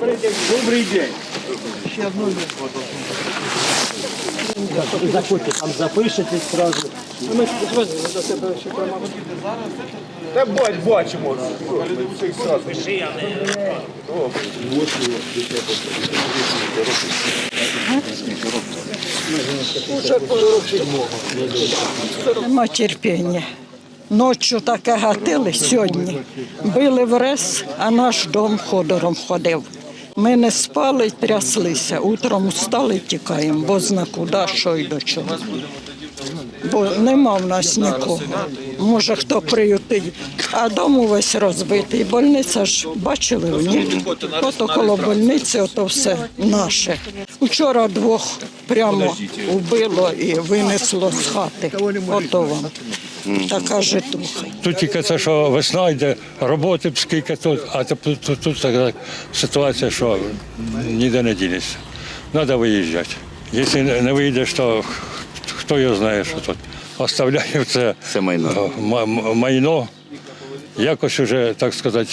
Добрий день. Заходьте, там запишетесь сразу. Та бач, бачимо. Всіх сразу. Нема терпіння. Ночі таке гатили сьогодні. Били в рез, а наш дом ходором ходив. Ми не спали, тряслися. Утром встали, тікаємо, бо зна куди, що й до чого. Бо нема в нас нікого. Може, хто приютить, а дом увесь розбитий. Больниця ж бачили в ній. Ото коло больниці, ото все наше. Вчора двох прямо вбило і винесло з хати. Ото вам. Така житуха. Тут тільки це, що весна йде, роботи б скільки тут, а тут, тут, тут така ситуація, що ніде не дінешся. Треба виїжджати. Якщо не виїдеш, то хто його знає, що тут. Оставляю це, Це майно. м- м- майно, якось вже, так сказати,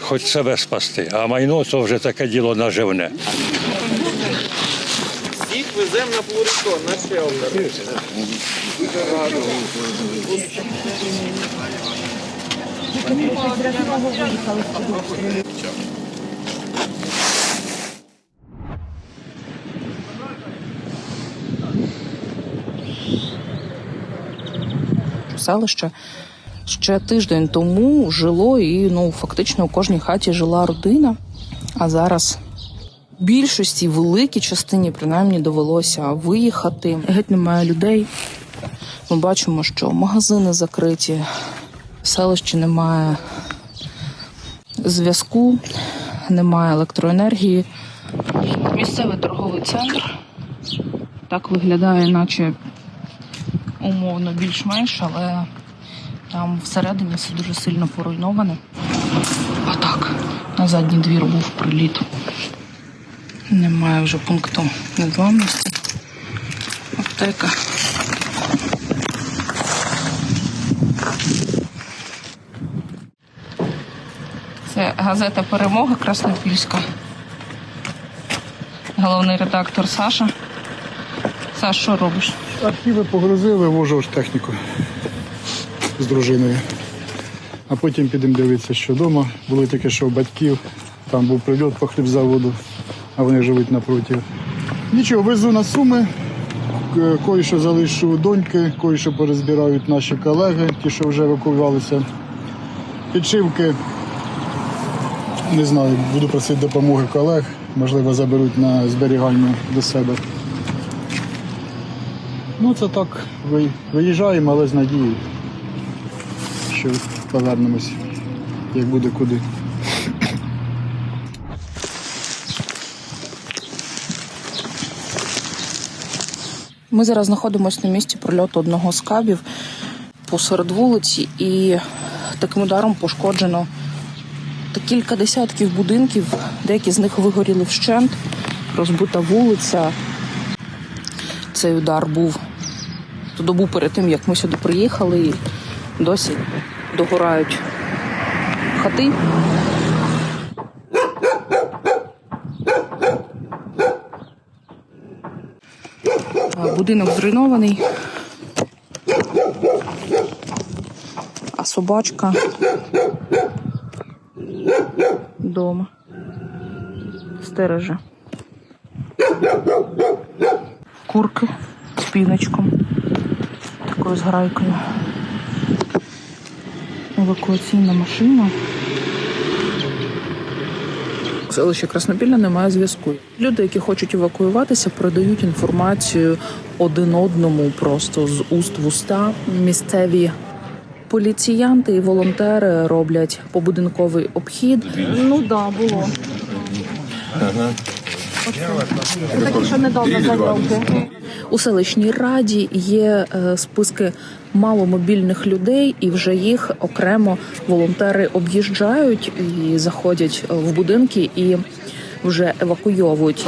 хоч себе спасти. А майно то вже таке діло наживне. Всіх веземо на Плурикон, на шелтер. Селище ще тиждень тому жило і ну фактично у кожній хаті жила родина. А зараз більшості, великій частині, принаймні, довелося виїхати. Геть немає людей. Ми бачимо, що магазини закриті, в селищі немає зв'язку, немає електроенергії. Місцевий торговий центр так виглядає, наче умовно більш-менш, але там всередині все дуже сильно поруйноване. А так, на задній двір був приліт. Немає вже пункту незламності. Аптека. Це газета Перемога Краснопільська. Головний редактор Саша. Саш, що робиш? Архіви погрузили, вожу техніку з дружиною. А потім підемо дивитися, що вдома. Було тільки що батьків, там був прильот по хлібзаводу, а вони живуть напроти. Нічого, везу на суми, кої-що залишу у доньки, кої-що порозбирають наші колеги, ті, що вже евакуювалися. Підшивки, не знаю, буду просити допомоги колег, можливо, заберуть на зберігання до себе. Ну, це так, виїжджаємо, але з надією, що повернемось, як буде куди. Ми зараз знаходимося на місці прильоту одного з кабів посеред вулиці, і таким ударом пошкоджено та кілька десятків будинків. Деякі з них вигоріли вщент, розбита вулиця. Цей удар був ту добу перед тим, як ми сюди приїхали, і досі догорають хати. Будинок зруйнований. А собачка вдома. Стереже. Курки з піночком. Такою зграйкою. Евакуаційна машина. У селищі Краснопілля немає зв'язку. Люди, які хочуть евакуюватися, передають інформацію один одному просто з уст в уста. Місцеві поліціянти і волонтери роблять побудинковий обхід. Ну да, було. Це такі, що недавно заявки. У селищній раді є е, списки маломобільних людей, і вже їх окремо волонтери об'їжджають і заходять е, в будинки і вже евакуйовують.